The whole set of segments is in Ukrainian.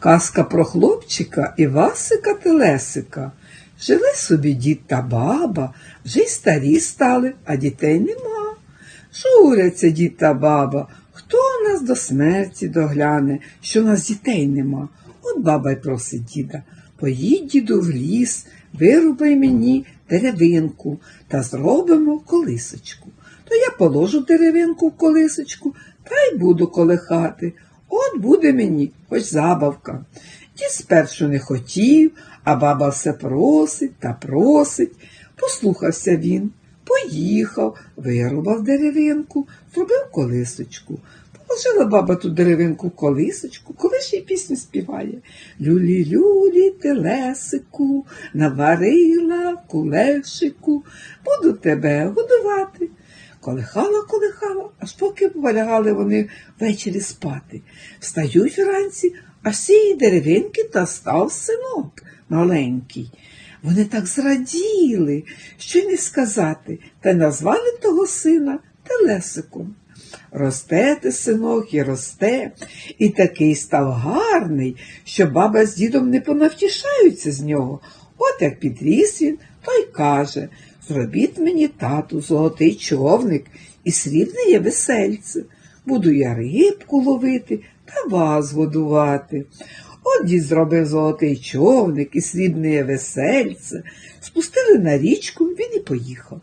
Казка про хлопчика і Васика Телесика. Жили собі дід та баба, вже й старі стали, а дітей нема. Журяться дід та баба. Хто нас до смерті догляне, що нас дітей нема? От баба й просить діда. Поїдь, діду, в ліс, вирубай мені деревинку та зробимо колисочку. То я положу деревинку в колисочку та й буду колихати. От буде мені хоч забавка. Дід спершу не хотів, а баба все просить та просить. Послухався він, поїхав, вирубав деревинку, зробив колисочку. Положила баба ту деревинку колисочку, коли ж їй пісню співає. Люлі-люлі, телесику, наварила кулешику, буду тебе годувати. Колихала, колихала, аж поки полягали вони ввечері спати. Встають вранці, а з деревинки та став синок маленький. Вони так зраділи, що й не сказати, та назвали того сина Телесиком. Росте ти, синок, і росте, і такий став гарний, що баба з дідом не понавтішаються з нього. Як підріс він, то й каже Зробіть мені, тату, золотий човник і срібне є весельце. Буду я рибку ловити та вас годувати. От дід зробив золотий човник і срібне весельце. Спустили на річку, він і поїхав.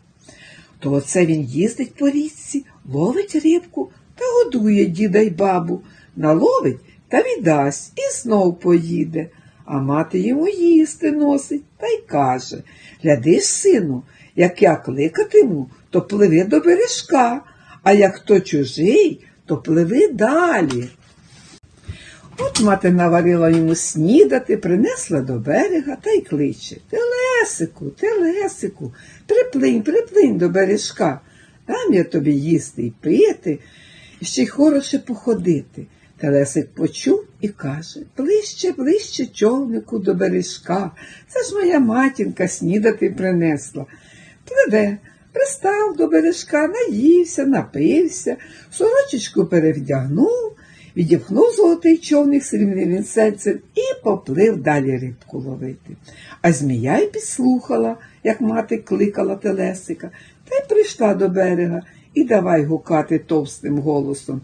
То оце він їздить по річці, ловить рибку та годує діда й бабу, наловить та віддасть і знов поїде. А мати йому їсти носить та й каже Глядиш, сину, як я кликатиму, то пливи до бережка, а як хто чужий, то пливи далі. От мати наварила йому снідати, принесла до берега та й кличе Телесику, телесику, приплинь, приплинь до бережка. Дам я тобі їсти й пити, і ще й хороше походити. Телесик почув і каже Ближче, ближче човнику до бережка. Це ж моя матінка снідати принесла. Пливе, пристав до бережка, наївся, напився, сорочечку перевдягнув, відіпхнув золотий човник срібним вінцельцем і поплив далі рибку ловити. А змія й підслухала, як мати кликала телесика, та й прийшла до берега і давай гукати товстим голосом.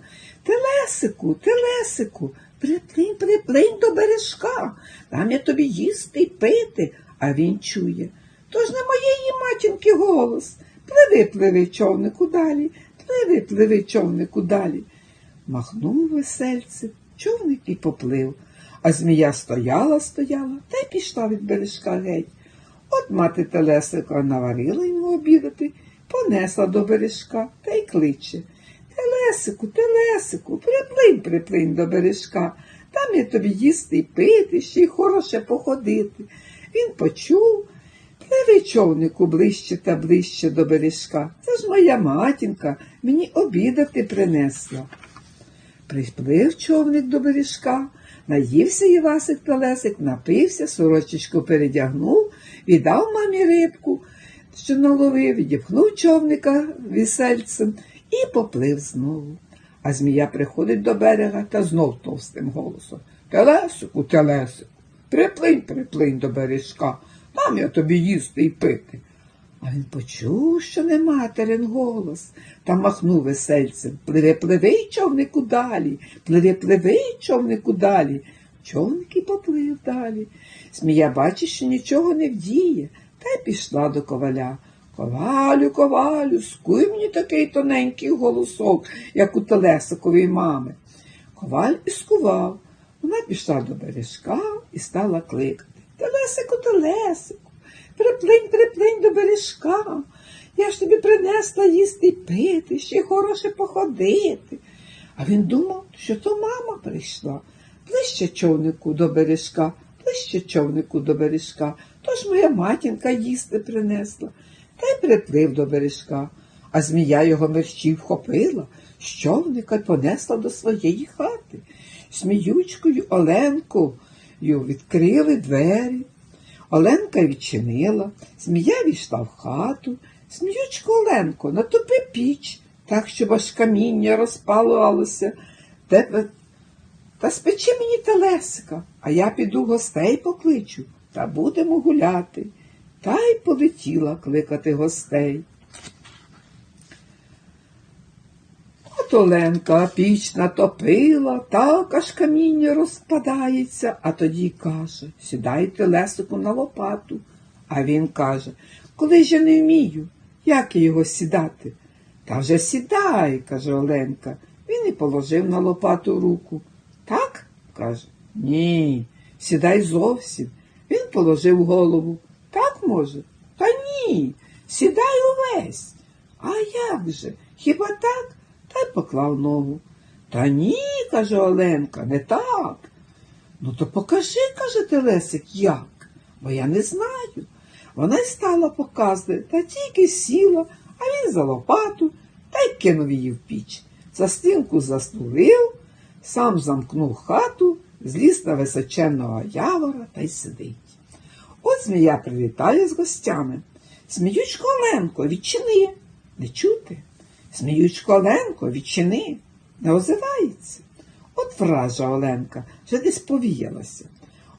Телесику, телесику, приплинь, приплинь до бережка, там я тобі їсти й пити, а він чує. То ж не моєї матінки голос. Пливи, пливи, човнику далі, пливи, пливи, човнику далі. Махнув весельце, човник і поплив, а змія стояла, стояла та й пішла від бережка геть. От мати телесика наварила йому обідати, понесла до бережка та й кличе. Телесику, телесику, приплинь, приплинь до бережка. Там я тобі їсти й пити, ще й хороше походити. Він почув, пливи човнику ближче та ближче до бережка. Це ж моя матінка мені обідати принесла. Приплив човник до бережка, наївся Івасик Телесик, напився, сорочечку передягнув, віддав мамі рибку, що наловив, відіпхнув човника вісельцем і поплив знову. А змія приходить до берега та знов товстим голосом. Телесику, телесику, приплинь, приплинь до бережка, там я тобі їсти й пити. А він почув, що не материн голос, та махнув весельцем. Пливи, пливи, човнику далі, пливи, пливи, човнику далі. Човник і поплив далі. Змія бачить, що нічого не вдіє, та й пішла до коваля. Ковалю, ковалю, скуй мені такий тоненький голосок, як у Телесикової мами. Коваль і скував. Вона пішла до бережка і стала кликати. Телесику, телесику, приплинь, приплинь до бережка. Я ж тобі принесла їсти й пити, ще хороше походити. А він думав, що то мама прийшла. Ближче човнику до бережка, ближче човнику до бережка. Тож моя матінка їсти принесла. Та й приплив до бережка. А змія його мерщій вхопила, з човника й понесла до своєї хати. Сміючкою Оленкою відкрили двері. Оленка відчинила, змія війшла в хату. Сміючко Оленко, натопи піч, так, щоб аж каміння розпалювалося. Тебе та спечи мені телесика, а я піду гостей покличу та будемо гуляти. Та й полетіла кликати гостей. От Оленка піч натопила, так аж каміння розпадається, а тоді каже, сідайте лесику на лопату. А він каже, коли ж я не вмію, як його сідати? Та вже сідай, каже Оленка. Він і положив на лопату руку. Так? каже. Ні, сідай зовсім. Він положив голову. Може? Та ні, сідай увесь. А як же? Хіба так? Та й поклав ногу. Та ні, каже Оленка, не так. Ну то покажи, каже Телесик, як, бо я не знаю. Вона й стала показувати, та тільки сіла, а він за лопату та й кинув її в піч. За стінку застулив, сам замкнув хату, зліз на височенного явора та й сидить. Змія привітає з гостями. Сміючко Оленко, відчини. Не чути? Сміючко Оленко, відчини. Не озивається. От вража Оленка вже десь повіялася.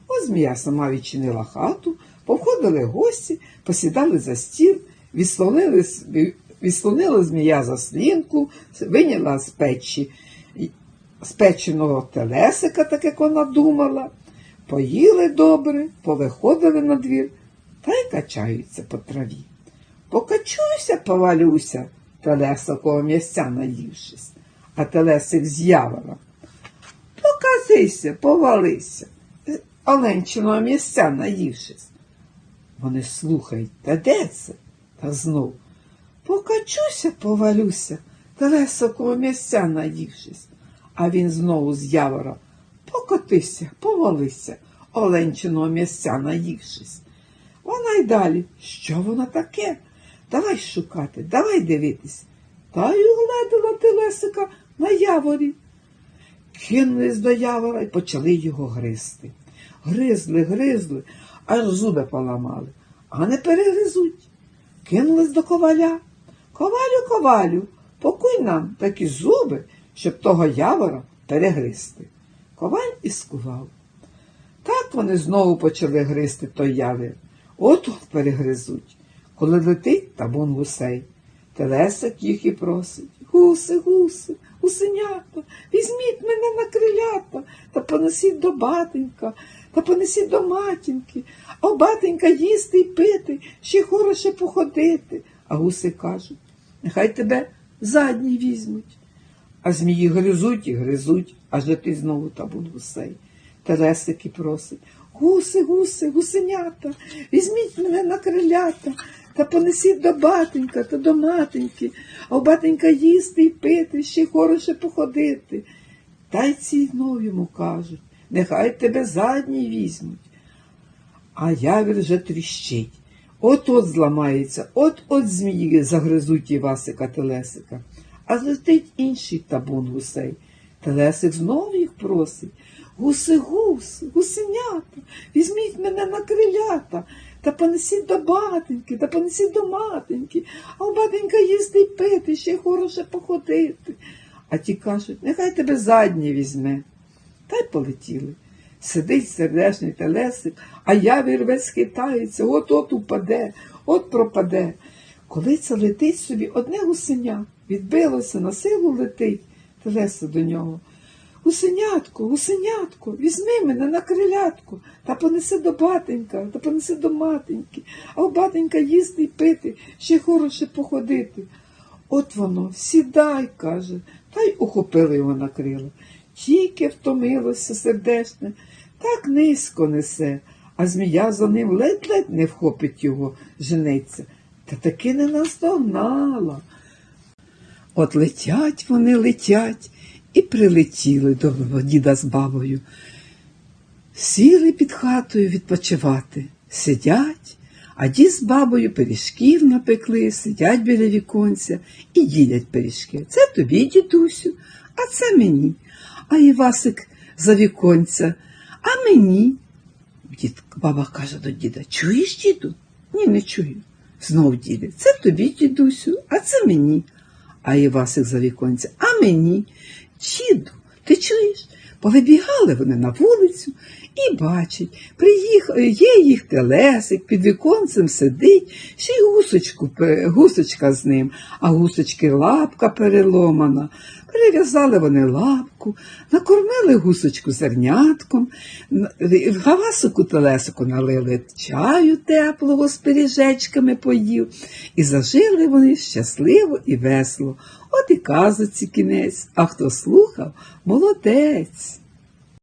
От змія сама відчинила хату, повходили гості, посідали за стіл, відслонила змія заслінку, виняла з печі спеченого телесика, так як вона думала. Поїли добре, повиходили на двір та й качаються по траві. Покачуся, повалюся, телесикого м'ясця наївшись, а телесик з явора. Показися, повалися, Оленчиного м'ясця наївшись. Вони слухають, та де це? Та знов. Покачуся, повалюся, телесикого м'ясця наївшись. А він знову з явора. Покотися, повалися, оленчиного м'ясця наївшись. Вона й далі. Що воно таке? Давай шукати, давай дивитись. Та й угледила телесика на яворі. Кинулись до явора і почали його гризти. Гризли, гризли, аж зуби поламали, а не перегризуть. Кинулись до коваля. Ковалю, ковалю, покуй нам такі зуби, щоб того явора перегризти. Коваль і скував. Так вони знову почали гризти той явір. От перегризуть, коли летить табун гусей. Телесик їх і просить. Гуси, гуси, гусенята, візьміть мене на крилята та понесіть до батенька, та понесіть до матінки, а батенька їсти й пити, ще хороше походити. А гуси кажуть, нехай тебе задній візьмуть. А змії гризуть і гризуть, аж летить знову табун гусей. Телесики просить. Гуси, гуси, гусенята, візьміть мене на крилята та понесіть до батенька та до матеньки, а у батенька їсти й пити, ще хороше походити. Та й ці знов йому кажуть, нехай тебе задній візьмуть. А явір вже тріщить. От-от зламається, от-от змії загризуть Івасика Телесика. А злетить інший табун гусей. Телесик знов їх просить. Гуси, гуси, гусенята, візьміть мене на крилята, та понесіть до батеньки, та понесіть до матеньки, а у батенька їсти й пити, ще й хороше походити. А ті кажуть, нехай тебе заднє візьме. Та й полетіли. Сидить сердешний телесик, а явір весь хитається, от-от упаде, от пропаде. Коли це летить собі одне гусеня, відбилося, на силу летить, телесик до нього. Гусенятко, гусенятко, візьми мене на крилятку та понеси до батенька, та понеси до матеньки, а у батенька їсти й пити, ще хороше походити. От воно, сідай, каже, та й ухопили його на крила. Тільки втомилося сердешне, так низько несе, а змія за ним ледь-ледь не вхопить його, жениться, та таки не наздогнала. От летять вони, летять, і прилетіли до діда з бабою. Сіли під хатою відпочивати, сидять, а дід з бабою пиріжків напекли, сидять біля віконця і ділять пиріжки. Це тобі, дідусю, а це мені. А Івасик за віконця, а мені. Дід, баба каже до діда, чуєш, діду? Ні, не чую. Знов діде, це тобі, дідусю, а це мені. А Івасик за віконця, а мені. Діду, ти чуєш? Повибігали вони на вулицю і бачать, приїхав, є їх телесик, під віконцем сидить, ще й гусочку, гусочка з ним, а гусочки лапка переломана. Перев'язали вони лапку, накормили гусочку зернятком, в гавасику телесику налили чаю теплого з пиріжечками поїв, і зажили вони щасливо і весело. От і казуці кінець, а хто слухав, молодець.